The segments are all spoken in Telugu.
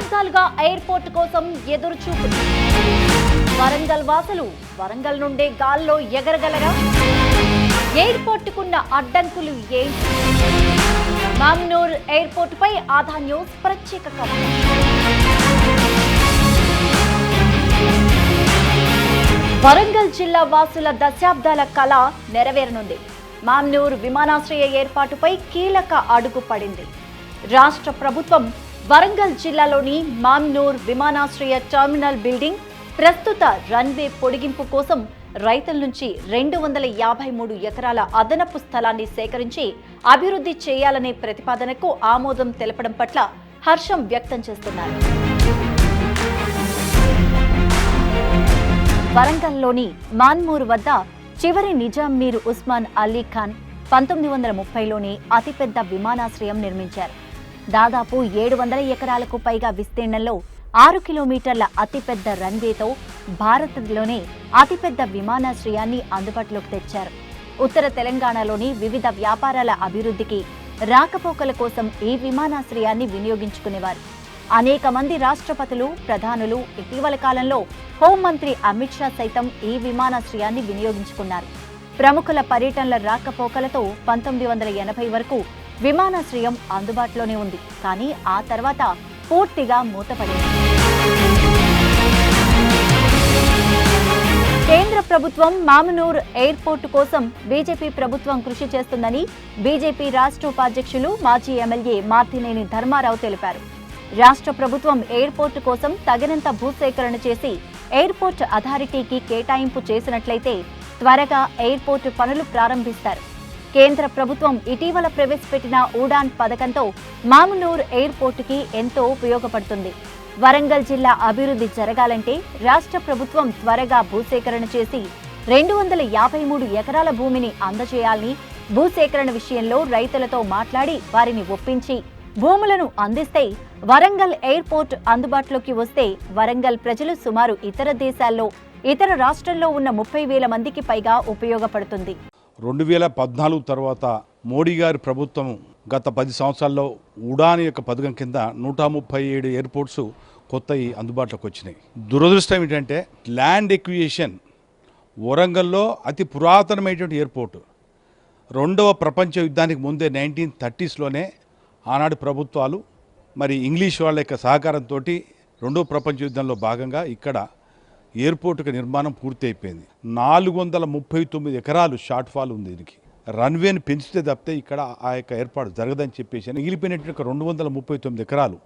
దశాబ్దాలుగా ఎయిర్పోర్ట్ కోసం ఎదురుచూపు వరంగల్ వాసులు వరంగల్ నుండే గాల్లో ఎగరగలరా? ఎయిర్పోర్టుకున్న అడ్డంకులు ఏంటి? మామ్నూర్ ఎయిర్పోర్ట్పై ఆధా న్యూస్ ప్రత్యేక కథనం వరంగల్ జిల్లా వాసుల దశాబ్దాల కళ నెరవేరనుంది. మామ్నూర్ విమానాశ్రయ ఏర్పాటుపై కీలక అడుగు పడింది. రాష్ట్ర ప్రభుత్వం వరంగల్ జిల్లాలోని మామ్నూర్ విమానాశ్రయ టర్మినల్ బిల్డింగ్ ప్రస్తుత రన్వే పొడిగింపు కోసం రైతుల నుంచి రెండు వందల యాభై మూడు ఎకరాల అదనపు స్థలాన్ని సేకరించి అభివృద్ధి చేయాలనే ప్రతిపాదనకు ఆమోదం తెలపడం పట్ల హర్షం వ్యక్తం చేస్తున్నారు. వరంగల్లోని మాన్మూర్ వద్ద చివరి నిజాం మీర్ ఉస్మాన్ అలీ ఖాన్ పంతొమ్మిది వందల ముప్పైలోనే అతిపెద్ద విమానాశ్రయం నిర్మించారు. దాదాపు ఏడు వందల ఎకరాలకు పైగా విస్తీర్ణంలో ఆరు కిలోమీటర్ల అతిపెద్ద రన్వేతో భారత్లోనే అతిపెద్ద విమానాశ్రయాన్ని అందుబాటులోకి తెచ్చారు. ఉత్తర తెలంగాణలోని వివిధ వ్యాపారాల అభివృద్ధికి రాకపోకల కోసం ఈ విమానాశ్రయాన్ని వినియోగించుకునేవారు. అనేక మంది రాష్ట్రపతులు ప్రధానులు ఇటీవల కాలంలో హోంమంత్రి అమిత్ షా సైతం ఈ విమానాశ్రయాన్ని వినియోగించుకున్నారు. ప్రముఖుల పర్యటనల రాకపోకలతో పంతొమ్మిది వందల ఎనభై వరకు విమానాశ్రయం అందుబాటులోనే ఉంది. కానీ ఆ తర్వాత పూర్తిగా మూతపడింది. కేంద్ర ప్రభుత్వం మామనూర్ ఎయిర్పోర్టు కోసం బీజేపీ ప్రభుత్వం కృషి చేస్తుందని బీజేపీ రాష్ట్ర ఉపాధ్యక్షులు మాజీ ఎమ్మెల్యే మార్తినేని ధర్మారావు తెలిపారు. రాష్ట్ర ప్రభుత్వం ఎయిర్పోర్టు కోసం తగినంత భూసేకరణ చేసి ఎయిర్పోర్ట్ అథారిటీకి కేటాయింపు చేసినట్లయితే త్వరగా ఎయిర్పోర్టు పనులు ప్రారంభిస్తారు. కేంద్ర ప్రభుత్వం ఇటీవల ప్రవేశపెట్టిన ఉడాన్ పథకంతో మామునూర్ ఎయిర్పోర్టుకి ఎంతో ఉపయోగపడుతుంది. వరంగల్ జిల్లా అభివృద్ధి జరగాలంటే రాష్ట్ర ప్రభుత్వం త్వరగా భూసేకరణ చేసి రెండు వందల యాభై మూడు ఎకరాల భూమిని అందజేయాలని భూసేకరణ విషయంలో రైతులతో మాట్లాడి వారిని ఒప్పించి భూములను అందిస్తే వరంగల్ ఎయిర్పోర్ట్ అందుబాటులోకి వస్తే వరంగల్ ప్రజలు సుమారు ఇతర దేశాల్లో ఇతర రాష్ట్రంలో ఉన్న ముప్పై వేల మందికి పైగా ఉపయోగపడుతుంది. రెండు వేల పద్నాలుగు తర్వాత మోడీ గారి ప్రభుత్వం గత పది సంవత్సరాల్లో ఉడాన్ యొక్క పథకం కింద నూట ముప్పై ఏడు ఎయిర్పోర్ట్స్ కొత్తవి అందుబాటులోకి వచ్చినాయి. దురదృష్టం ఏంటంటే ల్యాండ్ ఎక్వియేషన్ వరంగల్లో అతి పురాతనమైనటువంటి ఎయిర్పోర్ట్. రెండవ ప్రపంచ యుద్ధానికి ముందే నైన్టీన్ థర్టీస్లోనే ఆనాడు ప్రభుత్వాలు మరి ఇంగ్లీష్ వాళ్ళ యొక్క సహకారంతో రెండవ ప్రపంచ యుద్ధంలో భాగంగా ఇక్కడ ఎయిర్పోర్టుకి నిర్మాణం పూర్తి అయిపోయింది నాలుగు వందల ముప్పై తొమ్మిది ఎకరాలు షార్ట్ ఫాల్ ఉంది దీనికి. రన్వేని పెంచితే తప్పితే ఇక్కడ ఆ యొక్క ఏర్పాటు జరగదని చెప్పేసి మిగిలిపోయినటువంటి రెండు వందల ముప్పై తొమ్మిది ఎకరాలు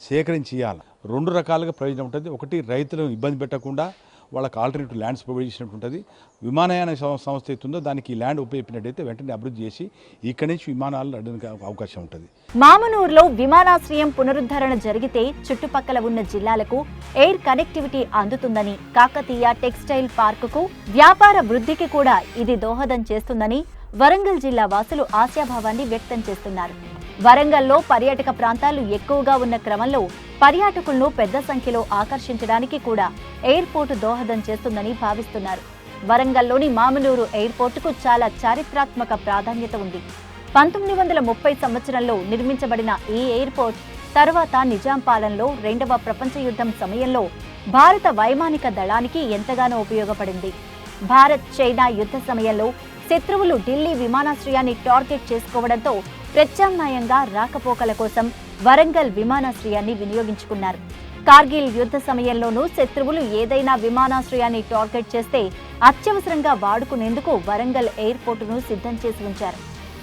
సేకరించి ఇవ్వాలి రెండు రకాలుగా ప్రయోజనం ఉంటుంది. ఒకటి రైతులను ఇబ్బంది పెట్టకుండా వాళ్ళకి ఆల్టర్నేటివ్ ల్యాండ్స్ ప్రొవైడ్ చేసినట్టు ఉంటుంది విమానయాన సంస్థ అవుతుందో దానికి ఈ ల్యాండ్ ఉపయోగించినట్టయితే వెంటనే అభివృద్ధి చేసి ఇక్కడి నుంచి విమానాలు నడడానికి అవకాశం ఉంటుంది. మామనూరులో విమానాశ్రయం పునరుద్ధరణ జరిగితే చుట్టుపక్కల ఉన్న జిల్లాలకు ఎయిర్ కనెక్టివిటీ అందుతుందని కాకతీయ టెక్స్టైల్ పార్కుకు వ్యాపార వృద్ధికి కూడా ఇది దోహదం చేస్తుందని వరంగల్ జిల్లా వాసులు ఆశాభావాన్ని వ్యక్తం చేస్తున్నారు. వరంగల్లో పర్యాటక ప్రాంతాలు ఎక్కువగా ఉన్న క్రమంలో పర్యాటకులను పెద్ద సంఖ్యలో ఆకర్షించడానికి కూడా ఎయిర్పోర్టు దోహదం చేస్తుందని భావిస్తున్నారు. వరంగల్లోని మామనూరు ఎయిర్పోర్టుకు చాలా చారిత్రాత్మక ప్రాధాన్యత ఉంది. పంతొమ్మిది వందల ముప్పై సంవత్సరంలో నిర్మించబడిన ఈ ఎయిర్పోర్ట్ తర్వాత నిజాం పాలనలో రెండవ ప్రపంచ యుద్ధం సమయంలో భారత వైమానిక దళానికి ఎంతగానో ఉపయోగపడింది. భారత్ చైనా యుద్ధ సమయంలో శత్రువులు ఢిల్లీ విమానాశ్రయాన్ని టార్గెట్ చేసుకోవడంతో ప్రత్యామ్నాయంగా రాకపోకల కోసం వరంగల్ విమానాశ్రయాన్ని వినియోగించుకున్నారు. కార్గిల్ యుద్ధ సమయంలోనూ శత్రువులు ఏదైనా విమానాశ్రయాన్ని టార్గెట్ చేస్తే అత్యవసరంగా వాడుకునేందుకు వరంగల్ ఎయిర్పోర్టును సిద్ధం చేసి ఉంచారు.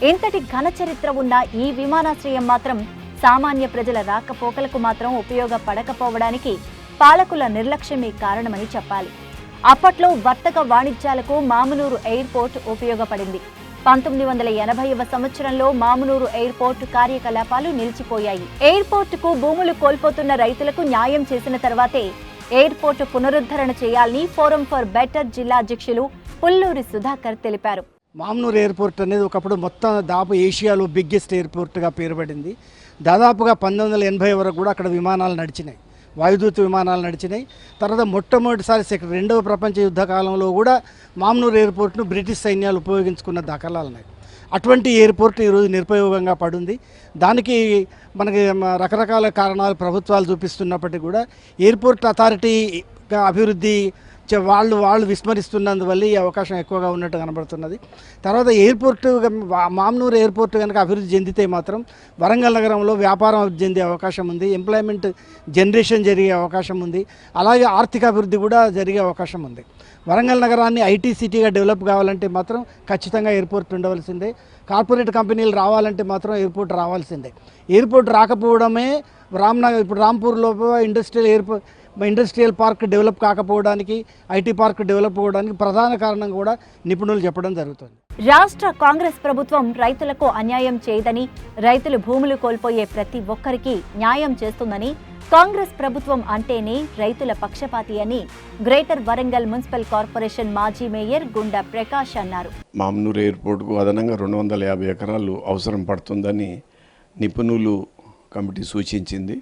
ఇంతటి ఘన చరిత్ర ఉన్న ఈ విమానాశ్రయం మాత్రం సామాన్య ప్రజల రాకపోకలకు మాత్రం ఉపయోగపడకపోవడానికి పాలకుల నిర్లక్ష్యమే కారణమని చెప్పాలి. అప్పట్లో వర్తక వాణిజ్యాలకు మామునూరు ఎయిర్పోర్ట్ ఉపయోగపడింది. పంతొమ్మిది వందల ఎనభైవ సంవత్సరంలో మామునూరు ఎయిర్పోర్ట్ కార్యకలాపాలు నిలిచిపోయాయి. ఎయిర్పోర్టుకు భూములు కోల్పోతున్న రైతులకు న్యాయం చేసిన తర్వాతే ఎయిర్పోర్టు పునరుద్ధరణ చేయాలని ఫోరం ఫర్ బెటర్ జిల్లా అధ్యక్షులు పుల్లూరి సుధాకర్ తెలిపారు. మామ్నూర్ ఎయిర్పోర్ట్ అనేది ఒకప్పుడు మొత్తం దాపు ఏషియాలో బిగ్గెస్ట్ ఎయిర్పోర్ట్గా పేరుపడింది. దాదాపుగా పంతొమ్మిది వందల ఎనభై వరకు కూడా అక్కడ విమానాలు నడిచినాయి. వాయుదూత విమానాలు నడిచినాయి. తర్వాత మొట్టమొదటిసారి సెక- రెండవ ప్రపంచ యుద్ధ కాలంలో కూడా మామ్నూర్ ఎయిర్పోర్ట్ను బ్రిటిష్ సైన్యాలు ఉపయోగించుకున్న దాఖలాలు ఉన్నాయి. అటువంటి ఎయిర్పోర్ట్ ఈరోజు నిరుపయోగంగా పడింది. దానికి మనకి రకరకాల కారణాలు ప్రభుత్వాలు చూపిస్తున్నప్పటికీ కూడా ఎయిర్పోర్ట్ అథారిటీగా అభివృద్ధి వాళ్ళు వాళ్ళు విస్మరిస్తున్నందువల్ల ఈ అవకాశం ఎక్కువగా ఉన్నట్టు కనబడుతున్నది. తర్వాత ఎయిర్పోర్ట్ మామనూరు ఎయిర్పోర్ట్ కనుక అభివృద్ధి చెందితే మాత్రం వరంగల్ నగరంలో వ్యాపారం అభివృద్ధి చెందే అవకాశం ఉంది. ఎంప్లాయ్మెంట్ జనరేషన్ జరిగే అవకాశం ఉంది. అలాగే ఆర్థిక అభివృద్ధి కూడా జరిగే అవకాశం ఉంది. వరంగల్ నగరాన్ని ఐటీ సిటీగా డెవలప్ కావాలంటే మాత్రం ఖచ్చితంగా ఎయిర్పోర్ట్ ఉండవలసిందే. కార్పొరేట్ కంపెనీలు రావాలంటే మాత్రం ఎయిర్పోర్ట్ రావాల్సిందే. ఎయిర్పోర్ట్ రాకపోవడమే రామ్నగర్ ఇప్పుడు రాంపూర్లో industrial airport industrial park develop కాకపోవడానికి IT park develop అవ్వడానికి ప్రధాన కారణం కూడా నిపుణులు చెప్పడం జరుగుతుంది. రాష్ట్ర కాంగ్రెస్ ప్రభుత్వం రైతులకు అన్యాయం చేయదని రైతులు భూములు కోల్పోయే ప్రతి ఒక్కరికి న్యాయం చేస్తుందని కాంగ్రెస్ ప్రభుత్వం అంటేనే రైతుల పక్షపాతి అని గ్రేటర్ వరంగల్ మున్సిపల్ కార్పొరేషన్ మాజీ మేయర్ గుండా ప్రకాష్ అన్నారు. మామ్నూరు ఎయిర్పోర్ట్కు అదనంగా రెండు వందల యాభై ఎకరాలు అవసరం పడుతుందని నిపుణులు కమిటీ సూచించింది.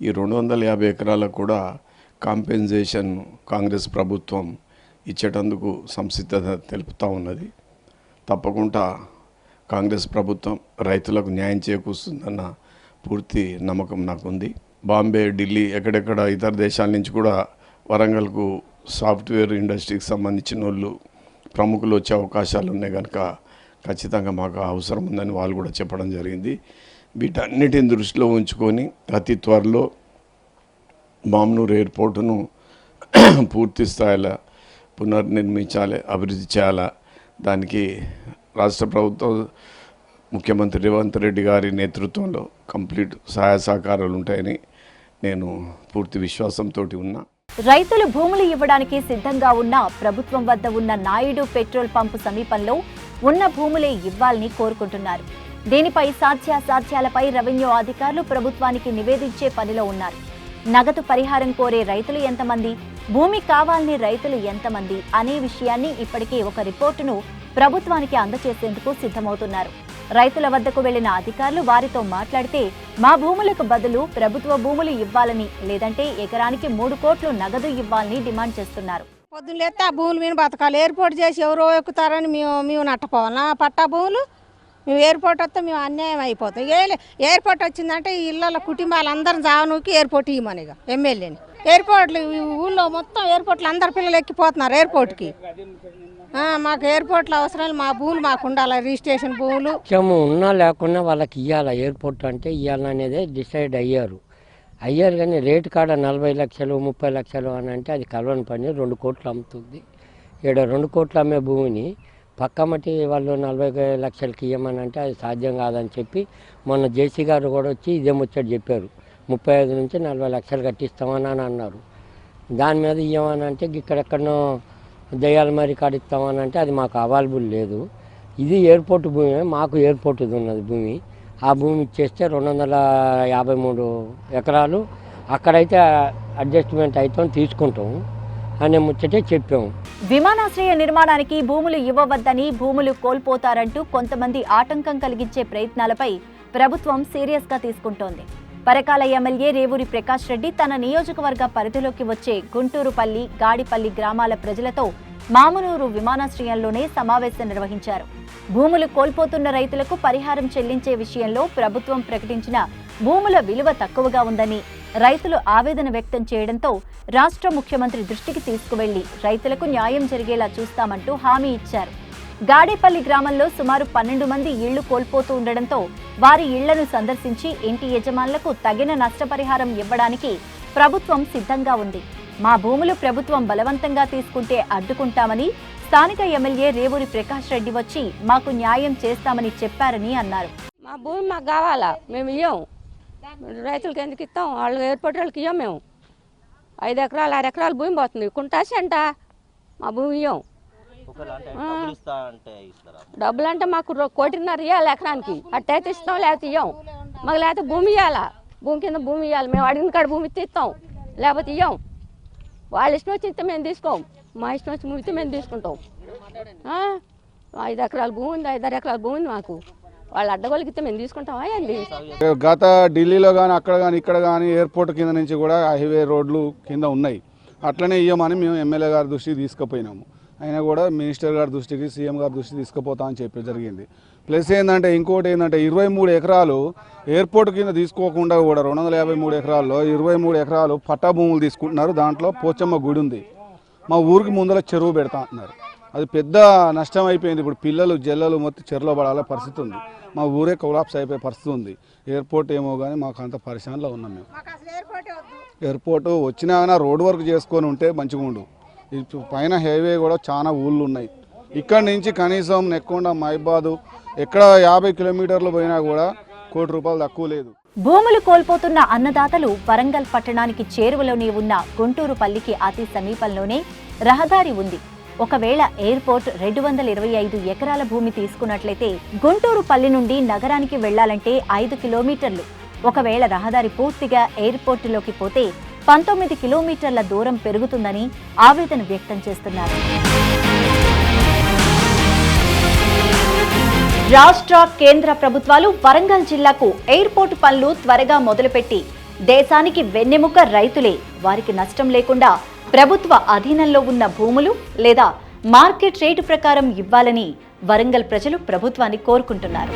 ఈ రెండు వందల యాభై ఎకరాలకు కూడా కాంపెన్సేషన్ కాంగ్రెస్ ప్రభుత్వం ఇచ్చేటందుకు సంసిద్ధత తెలుపుతూ ఉన్నది. తప్పకుండా కాంగ్రెస్ ప్రభుత్వం రైతులకు న్యాయం చేకూరుస్తుందన్న పూర్తి నమ్మకం నాకుంది. బాంబే ఢిల్లీ ఎక్కడెక్కడ ఇతర దేశాల నుంచి కూడా వరంగల్కు సాఫ్ట్వేర్ ఇండస్ట్రీకి సంబంధించిన వాళ్ళు ప్రముఖులు వచ్చే అవకాశాలు ఉన్నాయి కనుక ఖచ్చితంగా మాకు అవసరం ఉందని వాళ్ళు కూడా చెప్పడం జరిగింది. వీటన్నిటిని దృష్టిలో ఉంచుకొని అతి త్వరలో మామ్నూర్ ఎయిర్పోర్టును పూర్తి స్థాయిలో పునర్నిర్మించాలి అభివృద్ధి చేయాలా? దానికి రాష్ట్ర ప్రభుత్వం ముఖ్యమంత్రి రేవంత్ రెడ్డి గారి నేతృత్వంలో కంప్లీట్ సహాయ సహకారాలు ఉంటాయని నేను పూర్తి విశ్వాసంతో ఉన్నా. రైతులు భూములు ఇవ్వడానికి సిద్ధంగా ఉన్న ప్రభుత్వం వద్ద ఉన్న నాయుడు పెట్రోల్ పంపు సమీపంలో ఉన్న భూములే ఇవ్వాలని కోరుకుంటున్నారు. దీనిపై సాధ్యాసాధ్యాలపై రెవెన్యూ అధికారులు ప్రభుత్వానికి నివేదించే పనిలో ఉన్నారు. నగదు పరిహారం కోరే రైతులు ఎంతమంది? భూమి కావాలని రైతులు ఎంతమంది? అనే విషయాన్ని ఇప్పటికే ఒక రిపోర్టును ప్రభుత్వానికి అందజేసేందుకు సిద్ధమవుతున్నారు. రైతుల వద్దకు వెళ్ళిన అధికారులు వారితో మాట్లాడితే మా భూములకు బదులు ప్రభుత్వ భూములు ఇవ్వాలని లేదంటే ఎకరానికి మూడు కోట్లు నగదు ఇవ్వాలని డిమాండ్ చేస్తున్నారు. పొద్దున్న లేస్తే ఆ భూములు మీద బతకాలి. ఏర్పాటు చేసి ఎవరో ఎక్కుతారని మేము మేము నట్టపోవాలా. పట్టా భూములు మేము ఎయిర్పోర్ట్ వస్తే మేము అన్యాయం అయిపోతాం. ఏ ఎయిర్పోర్ట్ వచ్చిందంటే ఈ ఇళ్ళ కుటుంబాలు అందరం జావనుకి ఎయిర్పోర్ట్ ఇవ్వమని ఇక ఎమ్మెల్యేని. ఎయిర్పోర్ట్లు ఊళ్ళో మొత్తం ఎయిర్పోర్ట్లు అందరు పిల్లలు ఎక్కిపోతున్నారు ఎయిర్పోర్ట్కి. మాకు ఎయిర్పోర్ట్లు అవసరాలు మా భూములు మాకు ఉండాలి రిజిస్ట్రేషన్ భూములు. ముఖ్యము ఉన్నా లేకున్నా వాళ్ళకి ఇవ్వాలి ఎయిర్పోర్ట్ అంటే ఇవ్వాలనేదే డిసైడ్ అయ్యారు. అయ్యారు కానీ రేటు కాడ నలభై లక్షలు ముప్పై లక్షలు అని అంటే అది కలవని పని రెండు కోట్లు అమ్ముతుంది. ఇక్కడ రెండు కోట్లు అమ్మే భూమిని పక్క మట్టి వాళ్ళు నలభై లక్షలకి ఇవ్వమని అంటే అది సాధ్యం కాదని చెప్పి మొన్న జేసీ గారు కూడా వచ్చి ఇదే ముచ్చట చెప్పారు. ముప్పై ఐదు నుంచి నలభై లక్షలు కట్టిస్తామని అని అన్నారు. దాని మీద ఇవ్వమని అంటే ఇక్కడెక్కడనో దయ్యాల మరి కడిస్తామని అంటే అది మాకు అవైలబుల్ లేదు. ఇది ఎయిర్పోర్ట్ భూమి మాకు ఎయిర్పోర్ట్ ఉన్నది భూమి. ఆ భూమి ఇచ్చేస్తే రెండు వందల యాభై మూడు ఎకరాలు అక్కడైతే అడ్జస్ట్మెంట్ అవుతాం తీసుకుంటాం అనే ముచ్చటే చెప్పాము. విమానాశ్రయ నిర్మాణానికి భూములు ఇవ్వవద్దని భూములు కోల్పోతారంటూ కొంతమంది ఆటంకం కలిగించే ప్రయత్నాలపై ప్రభుత్వం సీరియస్గా తీసుకుంటోంది. పరకాల ఎమ్మెల్యే రేవూరి ప్రకాష్ రెడ్డి తన నియోజకవర్గ పరిధిలోకి వచ్చే గుంటూరుపల్లి గాడిపల్లి గ్రామాల ప్రజలతో మామునూరు విమానాశ్రయంలోనే సమావేశం నిర్వహించారు. భూములు కోల్పోతున్న రైతులకు పరిహారం చెల్లించే విషయంలో ప్రభుత్వం ప్రకటించిన భూముల విలువ తక్కువగా ఉందని రైతులు ఆవేదన వ్యక్తం చేయడంతో రాష్ట్ర ముఖ్యమంత్రి దృష్టికి తీసుకువెళ్ళి రైతులకు న్యాయం జరిగేలా చూస్తామంటూ హామీ ఇచ్చారు. గాడేపల్లి గ్రామంలో సుమారు పన్నెండు మంది ఇళ్ళు కోల్పోతూ ఉండడంతో వారి ఇళ్ళను సందర్శించి ఇంటి యజమానులకు తగిన నష్టపరిహారం ఇవ్వడానికి ప్రభుత్వం సిద్ధంగా ఉంది. మా భూములు ప్రభుత్వం బలవంతంగా తీసుకుంటే అడ్డుకుంటామని స్థానిక ఎమ్మెల్యే రేవూరి ప్రకాష్ రెడ్డి వచ్చి మాకు న్యాయం చేస్తామని చెప్పారని అన్నారు. మా భూమి మాకు కావాలా? మేము ఇయ్యం. రైతులకి ఎందుకు ఇస్తాం? వాళ్ళు ఎయిర్పోర్ట్ వాళ్ళకి ఇయ్యం మేము. ఐదు ఎకరాలు ఆరు ఎకరాలు భూమి పోతుంది. కుంటాసి అంట. మా భూమి అంటే డబ్బులు అంటే మాకు కోటిన్నర ఇవ్వాలి ఎకరానికి. అట్టయితే ఇస్తాం లేకపోతే ఇయ్యం. మాకు లేకపోతే భూమి ఇవ్వాలా భూమి కింద భూమి ఇవ్వాలి మేము అడిగిన కాడ భూమి ఇస్తే ఇస్తాం. లేకపోతే ఇయ్యం. వాళ్ళ ఇష్టం వచ్చి ఇస్తే మేము తీసుకోం. మా ఇష్టం వచ్చి ఇస్తే మేము తీసుకుంటాం? ఐదు ఎకరాల భూమి ఉంది ఐదారు ఎకరాల భూమి ఉంది మాకు. వాళ్ళు అడ్డగోళ్ళకి మేము తీసుకుంటామా అండి గత ఢిల్లీలో కానీ అక్కడ కానీ ఇక్కడ కానీ ఎయిర్పోర్ట్ కింద నుంచి కూడా హైవే రోడ్లు కింద ఉన్నాయి. అట్లనే ఇవ్వమని మేము ఎమ్మెల్యే గారి దృష్టికి తీసుకుపోయినాము. అయినా కూడా మినిస్టర్ గారి దృష్టికి సీఎం గారి దృష్టికి తీసుకుపోతామని చెప్పి జరిగింది. ప్లస్ ఏంటంటే ఇంకోటి ఏంటంటే ఇరవై మూడు ఎకరాలు ఎయిర్పోర్ట్ కింద తీసుకోకుండా కూడా రెండు వందల యాభై మూడు ఎకరాల్లో ఇరవై మూడు ఎకరాలు పట్టా భూములు తీసుకుంటున్నారు. దాంట్లో పోచమ్మ గుడి ఉంది. మా ఊరికి ముందర చెరువు పెడతా అంటున్నారు. అది పెద్ద నష్టం అయిపోయింది. ఇప్పుడు పిల్లలు జల్లలు మొత్తం చెరువులో పడాల పరిస్థితి ఉంది. మా ఊరే కొలాప్స్ అయిపోయే పరిస్థితి ఉంది. ఎయిర్పోర్ట్ ఏమో కానీ మాకు అంత పరిశానలో ఉన్నాం మేము. ఎయిర్పోర్టే వచ్చినా కానీ రోడ్ వర్క్ చేసుకొని ఉంటే మంచిగా ఉండు. పైన హైవే కూడా చాలా ఊళ్ళు ఉన్నాయి. ఇక్కడ నుంచి కనీసం నెక్కొండ మైబాదు ఎక్కడ యాభై కిలోమీటర్లు పోయినా కూడా కోటి రూపాయలు తక్కువ లేదు. భూములు కోల్పోతున్న అన్నదాతలు వరంగల్ పట్టణానికి చేరువలోనే ఉన్న గుంటూరు పల్లికి అతి సమీపంలోనే రహదారి ఉంది. ఒకవేళ ఎయిర్పోర్ట్ రెండు వందల ఇరవై ఐదు ఎకరాల భూమి తీసుకున్నట్లయితే గుంటూరు పల్లి నుండి నగరానికి వెళ్ళాలంటే ఐదు కిలోమీటర్లు. ఒకవేళ రహదారి పూర్తిగా ఎయిర్పోర్టులోకి పోతే పంతొమ్మిది కిలోమీటర్ల దూరం పెరుగుతుందని ఆవేదన వ్యక్తం చేస్తున్నారు. రాష్ట్ర కేంద్ర ప్రభుత్వాలు వరంగల్ జిల్లాకు ఎయిర్పోర్ట్ పనులు త్వరగా మొదలుపెట్టి దేశానికి వెన్నెముక రైతులే. వారికి నష్టం లేకుండా ప్రభుత్వ అధీనంలో ఉన్న భూములు లేదా మార్కెట్ రేటు ప్రకారం ఇవ్వాలని వరంగల్ ప్రజలు ప్రభుత్వాన్ని కోరుకుంటున్నారు.